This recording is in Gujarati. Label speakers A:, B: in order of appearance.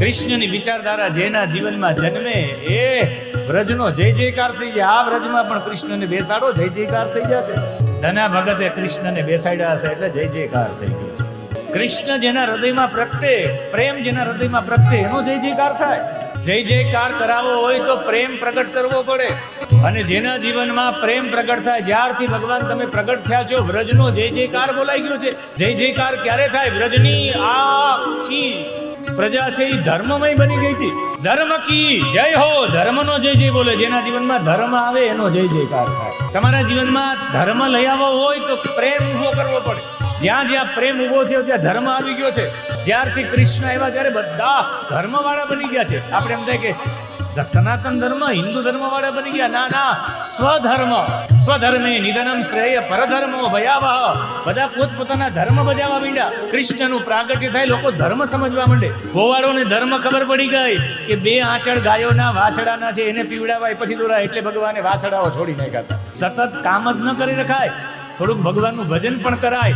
A: કૃષ્ણની વિચારધારા જેના જીવનમાં જન્મે એ વ્રજનો જય જયકાર થઈ જાય આ વ્રજમાં પણ કૃષ્ણને બેસાડો, જય જયકાર થઈ જશે. ધના ભગતે કૃષ્ણને બેસાડ્યા હશે એટલે જય જયકાર થઈ ગયો છે. કૃષ્ણ જેના હૃદયમાં પ્રગટે, પ્રેમ જેના હૃદયમાં પ્રગટે, એનો જય જયકાર થાય. જય જયકાર કરાવવો હોય તો પ્રેમ પ્રગટ કરવો પડે. અને જેના જીવનમાં પ્રેમ પ્રગટ થાય, જ્યારથી ભગવાન તમે પ્રગટ થયા છો, વ્રજનો જય જયકાર બોલાઈ ગયો છે. જય જયકાર ક્યારે થાય? વ્રજની આખી પ્રજા છે એ ધર્મમય બની ગઈ હતી. ધર્મ કી? જય હો. ધર્મનો જય જય બોલે. જેના જીવનમાં ધર્મ આવે એનો જય જયકાર થાય. તમારા જીવનમાં ધર્મ લઈ આવવો હોય તો પ્રેમ ઊભો કરવો પડે. જ્યાં જ્યાં પ્રેમ ઊભો થયો, ત્યાં ધર્મ આવી ગયો છે. જ્યારથી કૃષ્ણ આવ્યા, ત્યારે બધા ધર્મવાળા બની ગયા છે. આપણે એમ થાય કે સનાતન ધર્મ, હિન્દુ ધર્મવાળા બની ગયા. ના ના, સ્વધર્મ. સ્વધર્મે નિધનમ શ્રેય પરધર્મો ભયાવહ. બધા પોતપોતાના ધર્મ બજાવવા માંડ્યા. કૃષ્ણનું પ્રાગટ્ય થાય, લોકો ધર્મ સમજવા માંડે. ગોવાળોને ધર્મ ખબર પડી ગઈ કે બે આંચળ ગાયોના વાછડાના છે, એને પીવડાવાય, પછી દોરાય. એટલે ભગવાને વાછડાઓ છોડી નાખ્યા સતત કામ જ ન કરી રખાય. થોડુંક ભગવાનનું ભજન પણ કરાય.